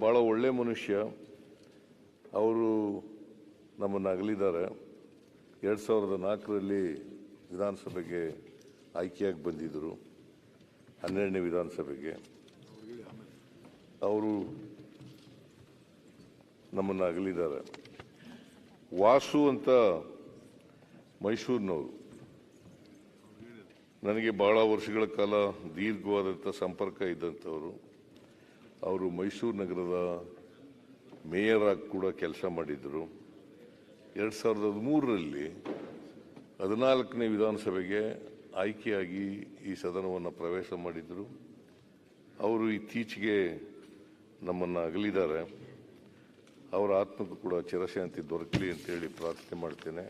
ಭಾಳ ಒಳ್ಳೆ ಮನುಷ್ಯ. ಅವರು ನಮ್ಮನ್ನು ಅಗಲಿದ್ದಾರೆ. ಎರಡು ಸಾವಿರದ ನಾಲ್ಕರಲ್ಲಿ ವಿಧಾನಸಭೆಗೆ ಆಯ್ಕೆಯಾಗಿ ಬಂದಿದ್ದರು. ಹನ್ನೆರಡನೇ ವಿಧಾನಸಭೆಗೆ. ಅವರು ನಮ್ಮನ್ನು ಅಗಲಿದ್ದಾರೆ. ವಾಸು ಅಂತ ಮೈಸೂರಿನವರು. ನನಗೆ ಬಹಳ ವರ್ಷಗಳ ಕಾಲ ದೀರ್ಘವಾದಂಥ ಸಂಪರ್ಕ ಇದ್ದಂಥವರು. ಅವರು ಮೈಸೂರು ನಗರದ ಮೇಯರ್ ಆಗಿ ಕೂಡ ಕೆಲಸ ಮಾಡಿದ್ದರು ಎರಡು ಸಾವಿರದ ಹದಿಮೂರರಲ್ಲಿ ಹದಿನಾಲ್ಕನೇ ವಿಧಾನಸಭೆಗೆ ಆಯ್ಕೆಯಾಗಿ ಈ ಸದನವನ್ನು ಪ್ರವೇಶ ಮಾಡಿದರು. ಅವರು ಇತ್ತೀಚೆಗೆ ನಮ್ಮನ್ನು ಅಗಲಿದ್ದಾರೆ. ಅವರ ಆತ್ಮಕ್ಕೂ ಕೂಡ ಚಿರಶಾಂತಿ ದೊರಕಲಿ ಅಂತೇಳಿ ಪ್ರಾರ್ಥನೆ ಮಾಡ್ತೇನೆ.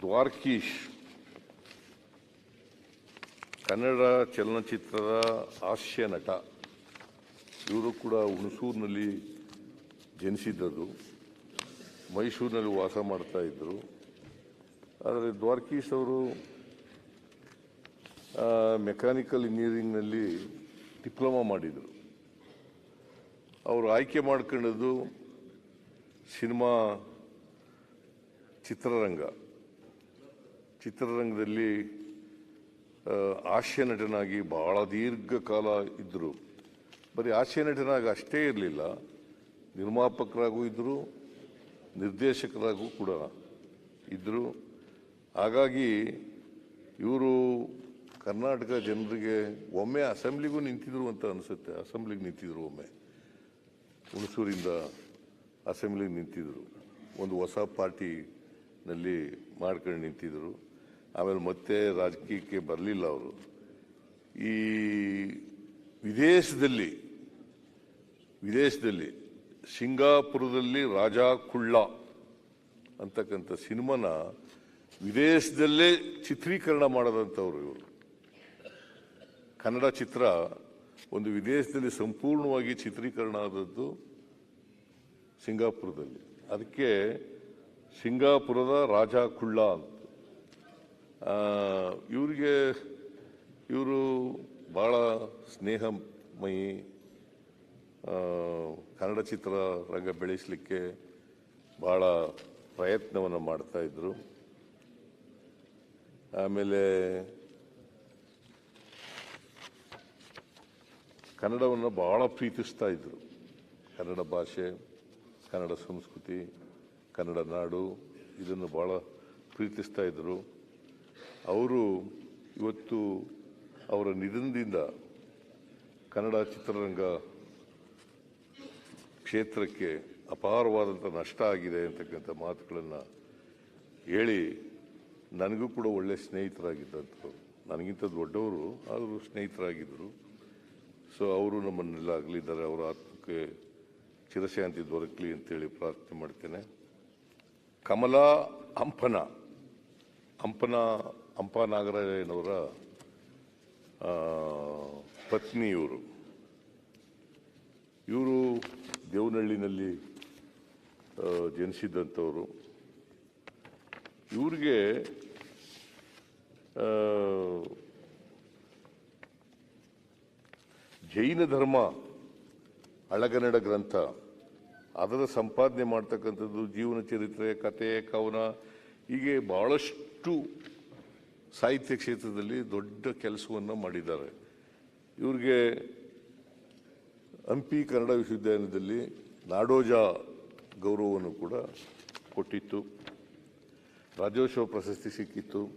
ದ್ವಾರ್ಕೀಶ್ ಕನ್ನಡ ಚಲನಚಿತ್ರದ ಹಾಸ್ಯ ನಟ ಇವರು ಕೂಡ ಹುಣಸೂರಿನಲ್ಲಿ ಜನಿಸಿದ್ದದು ಮೈಸೂರಿನಲ್ಲಿ ವಾಸ ಮಾಡ್ತಾ ಇದ್ದರು. ಆದರೆ ದ್ವಾರಕೀಶ್ ಅವರು ಮೆಕ್ಯಾನಿಕಲ್ ಇಂಜಿನಿಯರಿಂಗ್ನಲ್ಲಿ ಡಿಪ್ಲೊಮಾ ಮಾಡಿದರು. ಅವರು ಆಯ್ಕೆ ಮಾಡ್ಕೊಂಡದ್ದು ಸಿನಿಮಾ ಚಿತ್ರರಂಗ. ಚಿತ್ರರಂಗದಲ್ಲಿ ಹಾಸ್ಯ ನಟನಾಗಿ ಬಹಳ ದೀರ್ಘಕಾಲ ಇದ್ದರು. ಬರೀ ಹಾಸ್ಯ ನಟನಾಗ ಅಷ್ಟೇ ಇರಲಿಲ್ಲ. ನಿರ್ಮಾಪಕರಾಗೂ ಇದ್ದರು ನಿರ್ದೇಶಕರಾಗೂ ಕೂಡ ಇದ್ದರು ಹಾಗಾಗಿ ಇವರು ಕರ್ನಾಟಕ ಜನರಿಗೆ ಒಮ್ಮೆ ಅಸೆಂಬ್ಲಿಗೂ ನಿಂತಿದ್ರು ಅಂತ ಅನಿಸುತ್ತೆ. ಅಸೆಂಬ್ಲಿಗೆ ನಿಂತಿದ್ರು ಒಮ್ಮೆ. ಹುಣಸೂರಿಂದ ಅಸೆಂಬ್ಲಿಗೆ ನಿಂತಿದ್ರು. ಒಂದು ಹೊಸ ಪಾರ್ಟಿನಲ್ಲಿ ಮಾಡ್ಕೊಂಡು ನಿಂತಿದ್ರು. ಆಮೇಲೆ ಮತ್ತೆ ರಾಜಕೀಯಕ್ಕೆ ಬರಲಿಲ್ಲ ಅವರು. ಈ ವಿದೇಶದಲ್ಲಿ ವಿದೇಶದಲ್ಲಿ ಸಿಂಗಾಪುರದಲ್ಲಿ ರಾಜಾ ಕುಳ್ಳ ಅಂತಕ್ಕಂಥ ಸಿನಿಮಾನ ವಿದೇಶದಲ್ಲೇ ಚಿತ್ರೀಕರಣ ಮಾಡದಂಥವ್ರು ಇವರು. ಕನ್ನಡ ಚಿತ್ರ ಒಂದು ವಿದೇಶದಲ್ಲಿ ಸಂಪೂರ್ಣವಾಗಿ ಚಿತ್ರೀಕರಣ ಆದದ್ದು ಸಿಂಗಾಪುರದಲ್ಲಿ. ಅದಕ್ಕೆ ಸಿಂಗಾಪುರದ ರಾಜ ಕುಳ್ಳ ಅಂತ. ಇವರಿಗೆ ಇವರು ಭಾಳ ಸ್ನೇಹಮಯಿ ಕನ್ನಡ ಚಿತ್ರರಂಗ ಬೆಳೆಸಲಿಕ್ಕೆ ಭಾಳ ಪ್ರಯತ್ನವನ್ನು ಮಾಡ್ತಾ ಇದ್ರು. ಆಮೇಲೆ ಕನ್ನಡವನ್ನು ಭಾಳ ಪ್ರೀತಿಸ್ತಾ ಇದ್ರು. ಕನ್ನಡ ಭಾಷೆ, ಕನ್ನಡ ಸಂಸ್ಕೃತಿ, ಕನ್ನಡ ನಾಡು, ಇದನ್ನು ಭಾಳ ಪ್ರೀತಿಸ್ತಾ ಇದ್ರು. ಅವರು ಇವತ್ತು ಅವರ ನಿಧನದಿಂದ ಕನ್ನಡ ಚಿತ್ರರಂಗ ಕ್ಷೇತ್ರಕ್ಕೆ ಅಪಾರವಾದಂಥ ನಷ್ಟ ಆಗಿದೆ ಅಂತಕ್ಕಂಥ ಮಾತುಗಳನ್ನು ಹೇಳಿ ನನಗೂ ಕೂಡ ಒಳ್ಳೆ ಸ್ನೇಹಿತರಾಗಿದ್ದಂಥವ್ರು. ನನಗಿಂತ ದೊಡ್ಡವರು ಆದರೂ ಸ್ನೇಹಿತರಾಗಿದ್ದರು. ಸೊ ಅವರು ನಮ್ಮನ್ನೆಲ್ಲ ಆಗಲಿದ್ದಾರೆ ಅವರ ಆತ್ಮಕ್ಕೆ ಚಿರಶಾಂತಿ ದೊರಕಲಿ ಅಂತೇಳಿ ಪ್ರಾರ್ಥನೆ ಮಾಡ್ತೇನೆ. ಕಮಲಾ ಹಂಪನ. ಹಂಪನ ಹಂಪ ನಾಗರಾಯನವರ ಆ, ಪತ್ನಿ ಇವರು ಇವರು ದೇವನಹಳ್ಳಿನಲ್ಲಿ ಜನಿಸಿದ್ದಂಥವರು ಇವ್ರಿಗೆ ಜೈನ ಧರ್ಮ, ಹಳಗನ್ನಡ ಗ್ರಂಥ, ಅದರ ಸಂಪಾದನೆ ಮಾಡ್ತಕ್ಕಂಥದ್ದು ಜೀವನ ಚರಿತ್ರೆ, ಕತೆ, ಕವನ, ಹೀಗೆ ಭಾಳಷ್ಟು ಸಾಹಿತ್ಯ ಕ್ಷೇತ್ರದಲ್ಲಿ ದೊಡ್ಡ ಕೆಲಸವನ್ನು ಮಾಡಿದ್ದಾರೆ. ಇವ್ರಿಗೆ ಹಂಪಿ ಕನ್ನಡ ವಿಶ್ವವಿದ್ಯಾಲಯದಲ್ಲಿ ನಾಡೋಜ ಗೌರವವನ್ನು ಕೂಡ ಕೊಟ್ಟಿತ್ತು. ರಾಜ್ಯೋತ್ಸವ ಪ್ರಶಸ್ತಿ ಸಿಕ್ಕಿತ್ತು.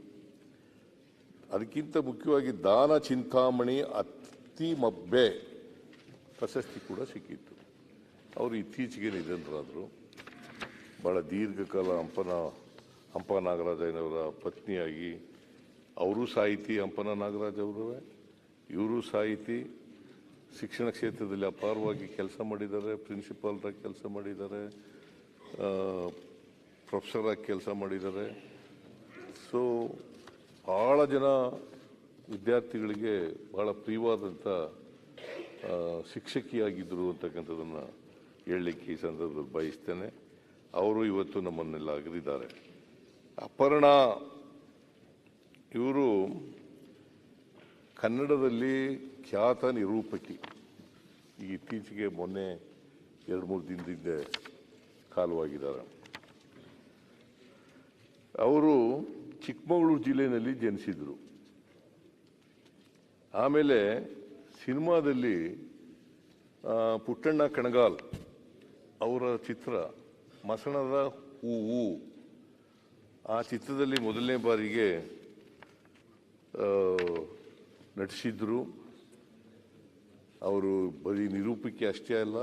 ಅದಕ್ಕಿಂತ ಮುಖ್ಯವಾಗಿ ದಾನ ಚಿಂತಾಮಣಿ ಅತ್ತಿಮಬ್ಬೆ ಪ್ರಶಸ್ತಿ ಕೂಡ ಸಿಕ್ಕಿತ್ತು. ಅವರು ಇತ್ತೀಚೆಗೆ ನಿಧನರಾದರು. ಭಾಳ ದೀರ್ಘಕಾಲ ಹಂಪನ ಹಂಪ ನಾಗರಾಜನವರ ಪತ್ನಿಯಾಗಿ. ಅವರು ಸಾಹಿತಿ ಹಂಪನ ನಾಗರಾಜ್ ಅವರವೇ ಇವರು ಸಾಹಿತಿ. ಶಿಕ್ಷಣ ಕ್ಷೇತ್ರದಲ್ಲಿ ಅಪಾರವಾಗಿ ಕೆಲಸ ಮಾಡಿದ್ದಾರೆ ಪ್ರಿನ್ಸಿಪಾಲ್ರಾಗಿ ಕೆಲಸ ಮಾಡಿದ್ದಾರೆ ಪ್ರೊಫೆಸರಾಗಿ ಕೆಲಸ ಮಾಡಿದ್ದಾರೆ. ಸೊ ಭಾಳ ಜನ ವಿದ್ಯಾರ್ಥಿಗಳಿಗೆ ಭಾಳ ಪ್ರಿಯವಾದಂಥ ಶಿಕ್ಷಕಿಯಾಗಿದ್ದರು ಅಂತಕ್ಕಂಥದ್ದನ್ನು ಹೇಳಲಿಕ್ಕೆ ಈ ಸಂದರ್ಭದಲ್ಲಿ ಬಯಸ್ತೇನೆ. ಅವರು ಇವತ್ತು ನಮ್ಮನ್ನೆಲ್ಲ ಅಗಲಿದ್ದಾರೆ ಅಪರ್ಣ, ಇವರು ಕನ್ನಡದಲ್ಲಿ ಖ್ಯಾತ ನಿರೂಪಕಿ. ಈ ಇತ್ತೀಚೆಗೆ ಮೊನ್ನೆ ಎರಡು, ಮೂರು ದಿನದಿಂದ ಕಾಲವಾಗಿದ್ದಾರೆ. ಅವರು ಚಿಕ್ಕಮಗಳೂರು ಜಿಲ್ಲೆಯಲ್ಲಿ ಜನಿಸಿದರು. ಆಮೇಲೆ ಸಿನಿಮಾದಲ್ಲಿ ಪುಟ್ಟಣ್ಣ ಕಣಗಾಲ್ ಅವರ ಚಿತ್ರ ಮಸಣದ ಹೂವು ಆ ಚಿತ್ರದಲ್ಲಿ ಮೊದಲನೇ ಬಾರಿಗೆ ನಟಿಸಿದ್ರು. ಅವರು ಬರೀ ನಿರೂಪಕಿ ಅಷ್ಟೇ ಅಲ್ಲ,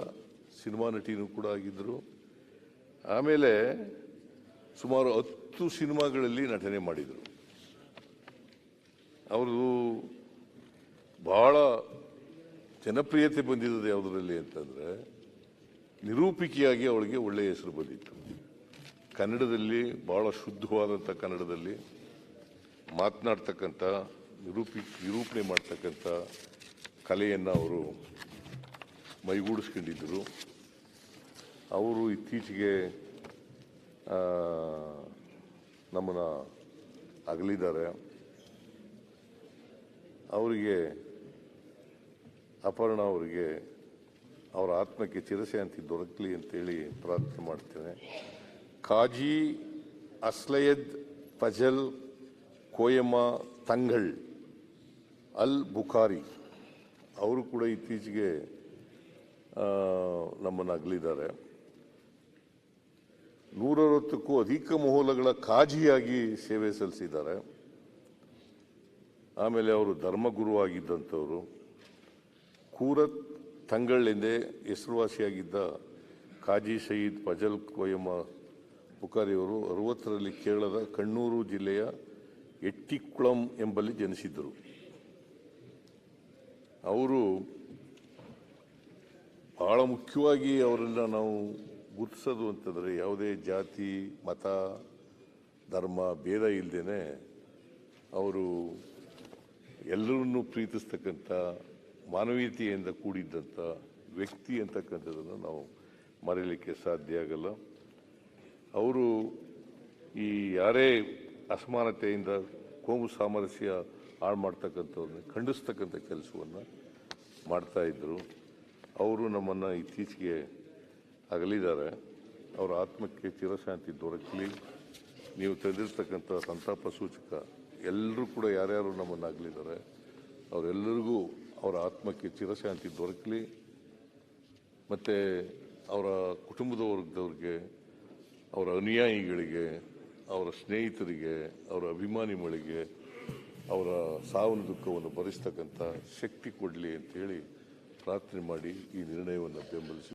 ಸಿನಿಮಾ ನಟಿನೂ ಕೂಡ ಆಗಿದ್ದರು. ಆಮೇಲೆ ಸುಮಾರು ಹತ್ತು ಸಿನಿಮಾಗಳಲ್ಲಿ ನಟನೆ ಮಾಡಿದರು. ಅವರು ಬಹಳ ಜನಪ್ರಿಯತೆ ಬಂದಿರೋದು ಯಾವುದರಲ್ಲಿ ಅಂತಂದರೆ, ನಿರೂಪಿಕೆಯಾಗಿ ಅವಳಿಗೆ ಒಳ್ಳೆಯ ಹೆಸರು ಬಂದಿತ್ತು. ಕನ್ನಡದಲ್ಲಿ, ಬಹಳ ಶುದ್ಧವಾದಂಥ ಕನ್ನಡದಲ್ಲಿ ಮಾತನಾಡ್ತಕ್ಕಂಥ, ನಿರೂಪಿ, ನಿರೂಪಣೆ ಮಾಡ್ತಕ್ಕಂಥ ಕಲೆಯನ್ನು ಅವರು ಮೈಗೂಡಿಸ್ಕೊಂಡಿದ್ದರು. ಅವರು ಇತ್ತೀಚೆಗೆ ನಮ್ಮನ್ನು ಅಗಲಿದ್ದಾರೆ. ಅವರಿಗೆ, ಅಪರ್ಣ ಅವರಿಗೆ ಅವರ ಆತ್ಮಕ್ಕೆ ಚಿರಶಾಂತಿ ದೊರಕಲಿ ಅಂತೇಳಿ ಪ್ರಾರ್ಥನೆ ಮಾಡ್ತೇನೆ. ಕಾಜಿ ಅಸ್ಲಯದ್ ಫಜಲ್ ಕೋಯಮ್ಮ ತಂಗಳ್ ಅಲ್ ಬುಖಾರಿ. ಅವರು ಕೂಡ ಇತ್ತೀಚೆಗೆ ನಮ್ಮನ್ನು ಅಗಲಿದ್ದಾರೆ. ನೂರವತ್ತಕ್ಕೂ ಅಧಿಕ ಮಹೋಲಗಳ ಕಾಜಿಯಾಗಿ ಸೇವೆ ಸಲ್ಲಿಸಿದ್ದಾರೆ. ಆಮೇಲೆ ಅವರು ಧರ್ಮಗುರು ಆಗಿದ್ದಂಥವರು. ಕೂರತ್ ಎಂದೇ ಹೆಸರುವಾಸಿಯಾಗಿದ್ದ ಕಾಜಿ ಸಯೀದ್ ಫಜಲ್ ಕೋಯಮ್ಮ ಪುಕಾರಿಯವರು ಅರವತ್ತರಲ್ಲಿ ಕೇರಳದ ಕಣ್ಣೂರು ಜಿಲ್ಲೆಯ ಎಟ್ಟಿಕುಳಂ ಎಂಬಲ್ಲಿ ಜನಿಸಿದ್ದರು. ಅವರು ಬಹಳ ಮುಖ್ಯವಾಗಿ ಅವರನ್ನ ನಾವು ಗುರುತಿಸೋದು ಅಂತಂದರೆ ಯಾವುದೇ ಜಾತಿ, ಮತ, ಧರ್ಮ, ಭೇದ ಇಲ್ಲದೇನೆ ಅವರು ಎಲ್ಲರನ್ನೂ ಪ್ರೀತಿಸ್ತಕ್ಕಂಥ ಮಾನವೀಯತೆಯಿಂದ ಕೂಡಿದ್ದಂಥ ವ್ಯಕ್ತಿ ಅಂತಕ್ಕಂಥದ್ದನ್ನು ನಾವು ಮರೆಯಲಿಕ್ಕೆ ಸಾಧ್ಯ ಆಗಲ್ಲ. ಅವರು ಈ ಯಾರೇ ಅಸಮಾನತೆಯಿಂದ ಕೋಮು ಸಾಮರಸ್ಯ ಹಾಳು ಮಾಡ್ತಕ್ಕಂಥವ್ರನ್ನ ಖಂಡಿಸ್ತಕ್ಕಂಥ ಕೆಲಸವನ್ನು ಮಾಡ್ತಾಯಿದ್ರು ಅವರು ನಮ್ಮನ್ನು ಇತ್ತೀಚೆಗೆ ಅಗಲಿದ್ದಾರೆ. ಅವರ ಆತ್ಮಕ್ಕೆ ಚಿರಶಾಂತಿ ದೊರಕಲಿ. ನೀವು ತಂದಿರ್ತಕ್ಕಂಥ ಸಂತಾಪ ಸೂಚಕ ಎಲ್ಲರೂ ಕೂಡ ಯಾರ್ಯಾರು ನಮ್ಮನ್ನು ಅಗಲಿದ್ದಾರೆ, ಅವರೆಲ್ಲರಿಗೂ ಅವರ ಆತ್ಮಕ್ಕೆ ಚಿರಶಾಂತಿ ದೊರಕಲಿ. ಮತ್ತು ಅವರ ಕುಟುಂಬದ ವರ್ಗದವ್ರಿಗೆ, ಅವರ ಅನುಯಾಯಿಗಳಿಗೆ, ಅವರ ಸ್ನೇಹಿತರಿಗೆ, ಅವರ ಅಭಿಮಾನಿಗಳಿಗೆ ಅವರ ಸಾವಿನ ದುಃಖವನ್ನು ಭರಿಸ್ತಕ್ಕಂಥ ಶಕ್ತಿ ಕೊಡಲಿ ಅಂತ ಹೇಳಿ ಪ್ರಾರ್ಥನೆ ಮಾಡಿ ಈ ನಿರ್ಣಯವನ್ನು ಬೆಂಬಲಿಸಿ